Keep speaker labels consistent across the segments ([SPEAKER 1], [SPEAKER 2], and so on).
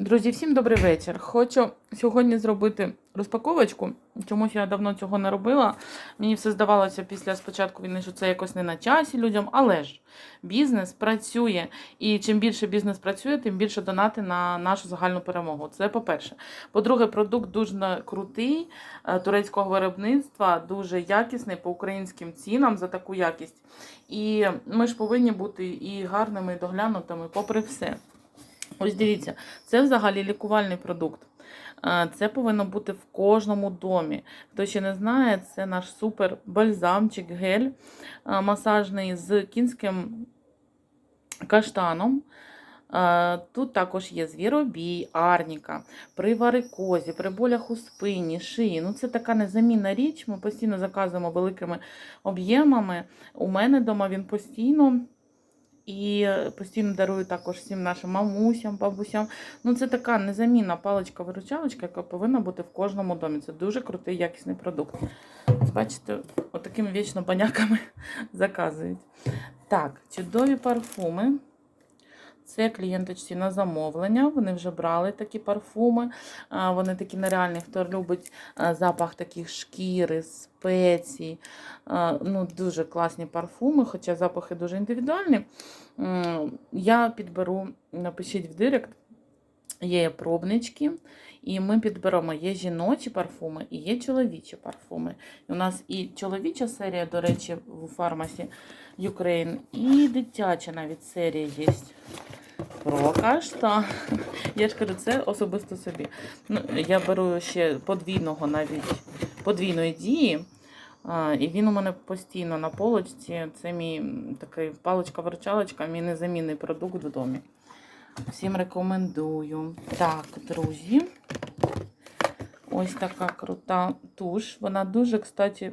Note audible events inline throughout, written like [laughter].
[SPEAKER 1] Друзі, всім добрий вечір. Хочу сьогодні зробити розпаковочку. Чомусь я давно цього не робила. Мені все здавалося після спочатку війни, що це якось не на часі людям. Але ж бізнес працює. І чим більше бізнес працює, тим більше донати на нашу загальну перемогу. Це по-перше. По-друге, продукт дуже крутий, е, турецького виробництва, дуже якісний по українським цінам за таку якість. І ми ж повинні бути і гарними, і доглянутими, попри все. Ось дивіться, це взагалі лікувальний продукт. Е, Це повинно бути в кожному домі. Хто ще не знає, це наш супер бальзамчик, гель е, масажний з кінським каштаном. Е, Тут також є звіробій, арніка, при варикозі, при болях у спині, шиї. Ну, це така незамінна річ. Ми постійно заказуємо великими об'ємами. У мене вдома він постійно. І постійно дарую також всім нашим мамусям, бабусям. Ну, це така незамінна паличка-виручалочка, яка повинна бути в кожному домі. Це дуже крутий якісний продукт. Бачите, отакими вічно баняками [laughs] заказують. Так, чудові парфуми. Це клієнточці на замовлення. Вони вже брали такі парфуми. Вони такі нереальні, хто любить запах таких шкіри, спецій. Ну, Дуже класні парфуми, хоча запахи дуже індивідуальні. Я підберу, напишіть в директ. Є пробнички, і ми підберемо є жіночі парфуми і є чоловічі парфуми. І у нас і чоловіча серія, до речі, в фармасі Ukraine, і дитяча навіть серія є. Про каштан. Я ж кажу, це особисто собі. Ну, я беру ще подвійного навіть подвійної дії. А, і він у мене постійно на полочці. Це мій такий паличка-виручалочка, мій незамінний продукт в домі. Всім рекомендую. Так, друзі. Ось така крута туш. Вона дуже, кстати,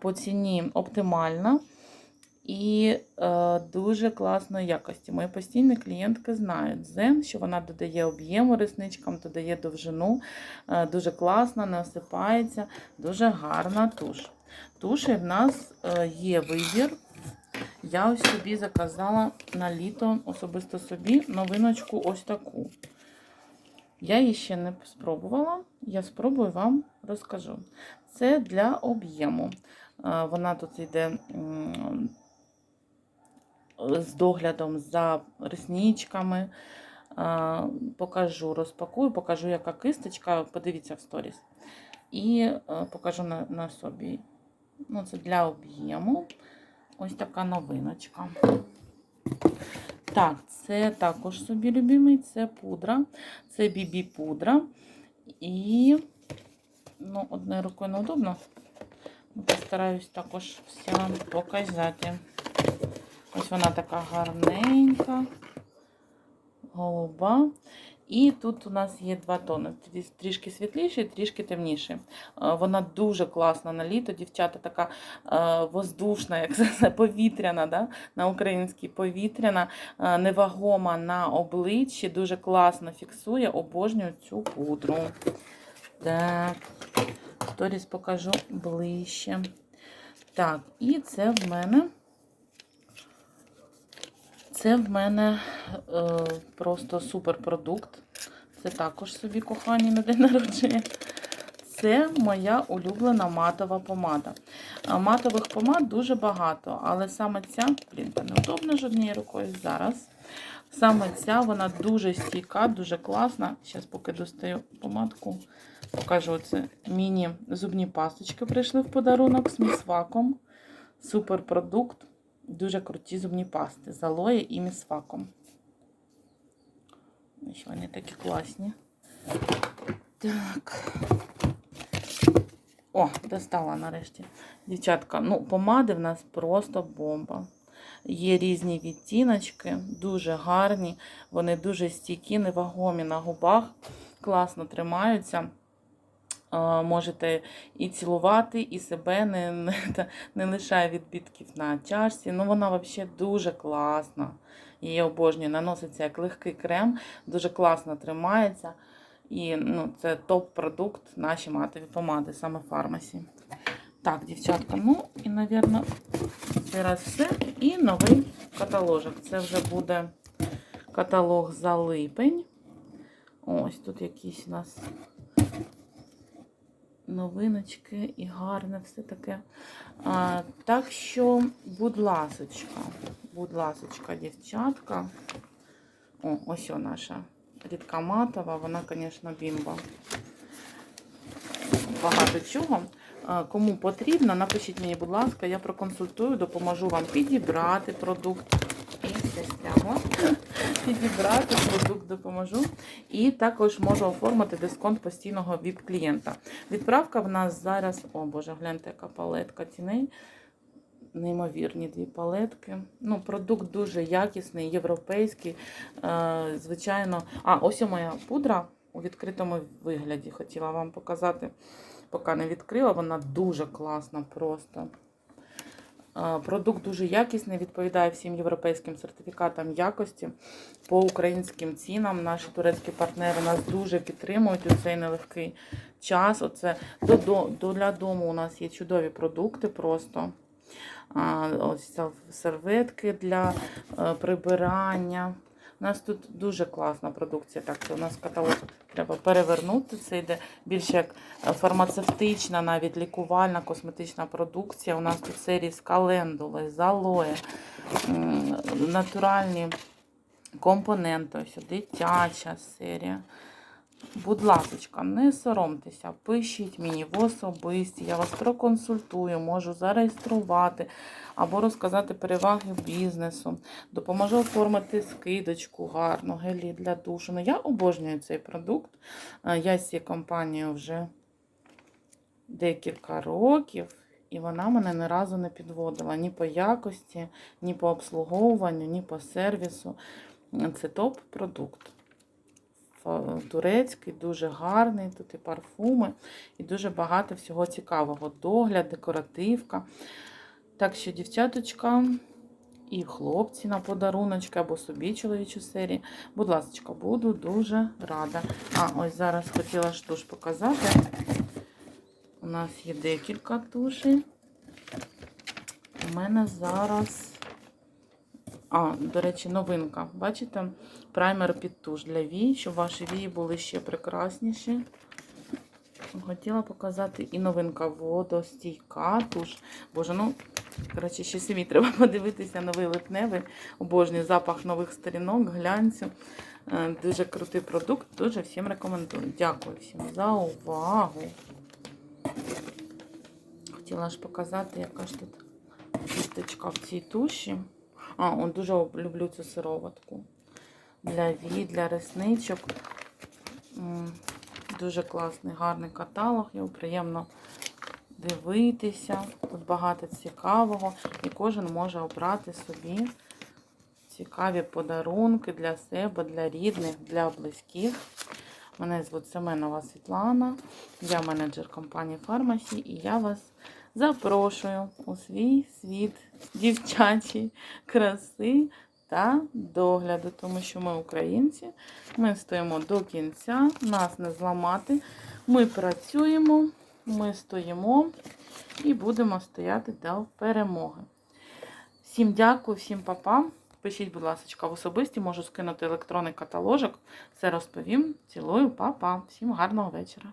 [SPEAKER 1] по ціні оптимальна і е, дуже класної якості. Мої постійні клієнтки знають Зен, що вона додає об'єму ресничкам, додає довжину. Е, дуже класна, не осипається, дуже гарна туш. Туші в нас е, є вибір. Я ось собі заказала на літо особисто собі новиночку ось таку. Я її ще не спробувала, я спробую вам розкажу. Це для об'єму. Е, Вона тут йде з доглядом за ресничками. Е, Покажу, розпакую, покажу, яка кисточка. Подивіться в сторіс. І е, покажу на, на собі. Ну, це для об'єму. Ось така новиночка. Так, це також собі любимий, це пудра, це бібі пудра. І, ну, одною рукою неудобно. Постараюсь також все показати. Ось вона така гарненька, голуба. І тут у нас є два тони. Трі- Трішки світліший, трішки темніший. Е, Вона дуже класна на літо. Дівчата така е, воздушна, як [laughs] це повітряна, да? на українській повітряна, е, невагома на обличчі. Дуже класно фіксує. Обожнюю цю пудру. Так, сторіс покажу ближче. Так, і це в мене. Це в мене е, просто суперпродукт. Це також собі кохані на день народження. Це моя улюблена матова помада. Матових помад дуже багато, але саме ця, блін, неудобно ж однією рукою зараз. Саме ця, вона дуже стійка, дуже класна. Зараз поки достаю помадку, покажу це. Міні-зубні пасточки прийшли в подарунок з місваком. Суперпродукт. Дуже круті зубні пасти з алоє і місфаком. Ось вони такі класні. Так. О, достала нарешті. Дівчатка, ну, помади в нас просто бомба. Є різні відтіночки, дуже гарні, вони дуже стійкі, невагомі на губах, класно тримаються. Е, Можете і цілувати, і себе не, не, не лишає відбитків на чашці. Ну, вона взагалі дуже класна. Її обожнюю. Наноситься як легкий крем, дуже класно тримається. І ну, це топ-продукт наші матові помади, саме в фармасі. Так, дівчатка, ну і, мабуть, цей раз все. І новий каталожок. Це вже буде каталог за липень. Ось тут якісь у нас новиночки і гарне все таке. А, так що, будь ласочка, будь ласочка, дівчатка. О, ось о наша рідка матова, вона, звісно, бімба. Багато чого. Кому потрібно, напишіть мені, будь ласка, я проконсультую, допоможу вам підібрати продукт. Підібрати продукт допоможу. І також можу оформити дисконт постійного ВІП-клієнта. Відправка в нас зараз, о Боже, гляньте, яка палетка тіней. Неймовірні дві палетки. Ну, продукт дуже якісний, європейський. Е, звичайно. А, ось моя пудра у відкритому вигляді. Хотіла вам показати, поки не відкрила. Вона дуже класна просто. Продукт дуже якісний, відповідає всім європейським сертифікатам якості по українським цінам. Наші турецькі партнери нас дуже підтримують у цей нелегкий час. Оце для дому у нас є чудові продукти просто. Ось серветки для е, прибирання. У нас тут дуже класна продукція. Так, це у нас каталог треба перевернути. Це йде більше як е, фармацевтична, навіть лікувальна косметична продукція. У нас тут серії з календули, з алоє, натуральні компоненти. Ось дитяча серія. Будь ласка, не соромтеся, пишіть мені в особисті, я вас проконсультую, можу зареєструвати або розказати переваги бізнесу. Допоможу оформити скидочку гарну, гелі для душу. Ну, я обожнюю цей продукт. Е, Я з цією компанією вже декілька років. І вона мене ні разу не підводила ні по якості, ні по обслуговуванню, ні по сервісу. Це топ-продукт турецький, дуже гарний. Тут і парфуми, і дуже багато всього цікавого. Догляд, декоративка. Так що, дівчаточка, і хлопці на подаруночки або собі чоловічу серії. Будь ласка, буду дуже рада. А, ось зараз хотіла ж туш показати. У нас є декілька тушей. У мене зараз. А, до речі, новинка. Бачите? Праймер під туш для вій, щоб ваші вії були ще прекрасніші. Хотіла показати і новинка водостійка туш. Боже, ну, коротше, ще самі треба [laughs] подивитися новий липневий. Обожнюю запах нових сторінок, глянцю. Е, Дуже крутий продукт, дуже всім рекомендую. Дякую всім за увагу. Хотіла ж показати, яка ж тут кісточка в цій туші. А, он дуже люблю цю сироватку. Для вій, для ресничок. Дуже класний, гарний каталог. Його приємно дивитися. Тут багато цікавого. І кожен може обрати собі цікаві подарунки для себе, для рідних, для близьких. Мене звуть Семенова Світлана. Я менеджер компанії Фармасі і я вас запрошую у свій світ дівчачої краси та догляду, тому що ми українці, ми стоїмо до кінця, нас не зламати. Ми працюємо, ми стоїмо і будемо стояти до перемоги. Всім дякую, всім папа. Пишіть, будь ласка, в особисті, можу скинути електронний каталожок. Все розповім. Цілую, па-па. Всім гарного вечора.